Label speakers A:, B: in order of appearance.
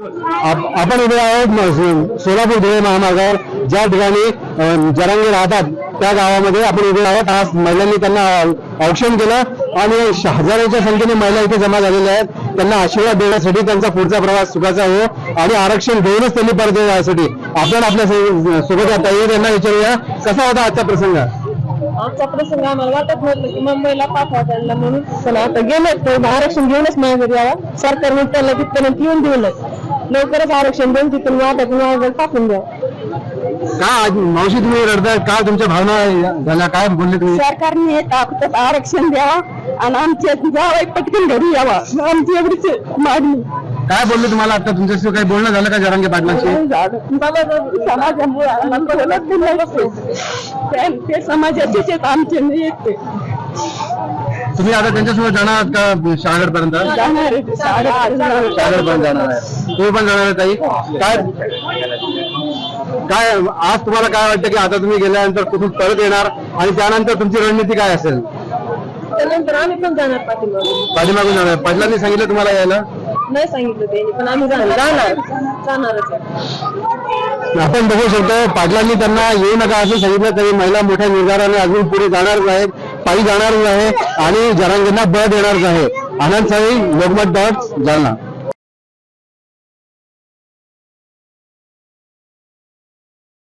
A: आपण उभे आहोत सोलापूर धुळे महामार्गावर. ज्या ठिकाणी जरांगे राहतात त्या गावामध्ये आपण उभे आहोत. आज महिलांनी त्यांना औक्षण केलं आणि हजारांच्या हजारोच्या संख्येने महिला इथे जमा झालेल्या आहेत. त्यांना आशीर्वाद देण्यासाठी त्यांचा पुढचा प्रवास सुखाचा हो आणि आरक्षण घेऊनच त्यांनी परत येऊ आपण आपल्यासोबत आता ताई यांना विचारूया. कसा होता आजचा प्रसंग?
B: आमचा प्रसंग आम्हाला वाटत नव्हतं की मुंबईला पाठवा त्यांना म्हणून. पण आता गेलो तर आरक्षण घेऊनच माझ्या घरी यावं. सरकारने त्याला तिथपर्यंत येऊन देऊनच लवकरच आरक्षण देऊन तिथून घरी टाकून द्या.
A: का आज मावशी तुम्ही रडताय? का तुमच्या भावना झाल्या? काय बोलले तुम्ही?
B: सरकारने तात्काळ आरक्षण द्यावं आणि आमच्या जावं पटकन घरी यावा. आमची एवढीच मागणी.
A: काय बोलले तुम्हाला आता? तुमच्याशी काही बोलणं झालं का जरांगे पाटलांशी?
B: समाजामुळे बोलत नाही? ते- ते समाजाचेच आहेत आमचे नाही आहेत ते.
A: तुम्ही आता त्यांच्यासोबत जाणार आहात का शाळगड पर्यंत. शाळगड पर्यंत जाणार आहे. तुम्ही पण जाणार आहे ताई. काय काय आज तुम्हाला काय वाटतं की आता तुम्ही गेल्यानंतर कुठून परत येणार? आणि त्यानंतर तुमची रणनीती काय असेल?
B: त्यानंतर आम्ही पण जाणार पाठीमागे
A: पाठीमागून जाणार पाटलांनी सांगितलं तुम्हाला यायला?
B: नाही सांगितलं त्यांनी पण आम्ही जाणार. जाणारच.
A: आपण बघू शकतो पाटलांनी त्यांना येऊ नका असं सांगितलं तरी महिला मोठ्या निर्धाराने अजून पुढे जाणारच आहेत. पायी जाणारच आहे आणि जरांगींना बळ देणारच आहे. आनंद साई लोकमत डॉट जालना.